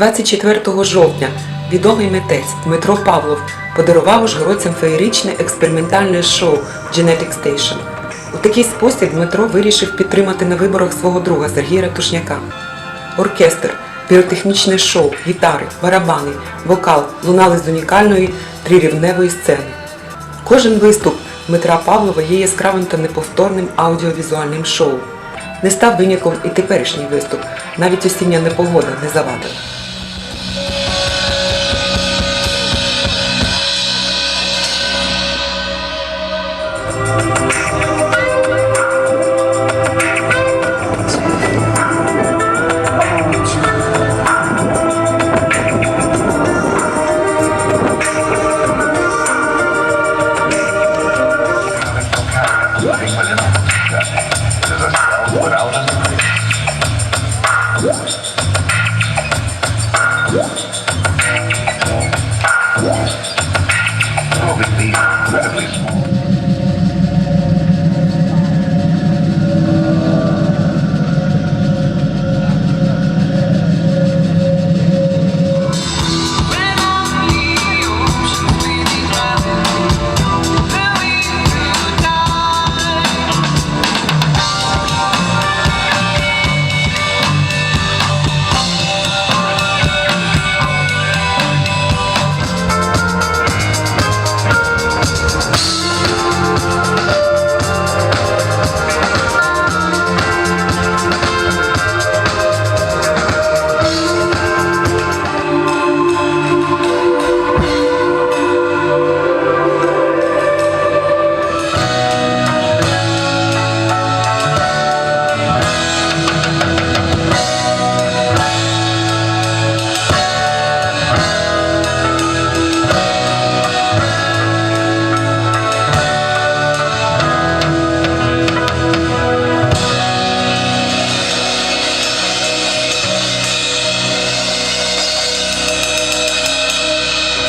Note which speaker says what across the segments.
Speaker 1: 24 жовтня відомий митець Дмитро Павлов подарував ужгородцям феєричне експериментальне шоу Genetic Station. У такий спосіб Дмитро вирішив підтримати на виборах свого друга Сергія Ратушняка. Оркестр, піротехнічне шоу, гітари, барабани, вокал лунали з унікальної трирівневої сцени. Кожен виступ Дмитра Павлова є яскравим та неповторним аудіовізуальним шоу. Не став винятком і теперішній виступ, навіть осіння непогода не завадила.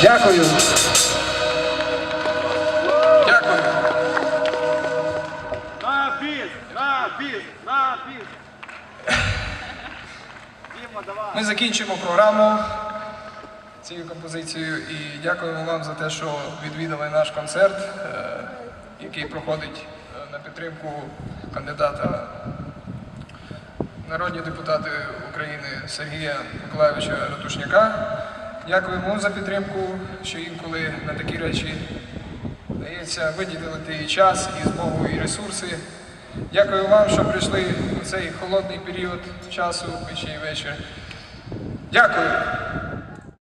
Speaker 2: Дякую. Дякую.
Speaker 3: На біс! На біс! На біс!
Speaker 2: Ми закінчимо програму цією композицією і дякуємо вам за те, що відвідали наш концерт, е, який проходить е, на підтримку кандидата народні депутати України Сергія Миколайовича Ратушняка. Дякуємо за підтримку, що інколи на такі речі дається виділити і час, і змогу, і ресурси. Дякую вам, що прийшли у цей холодний період часу, печі вечір. Дякую.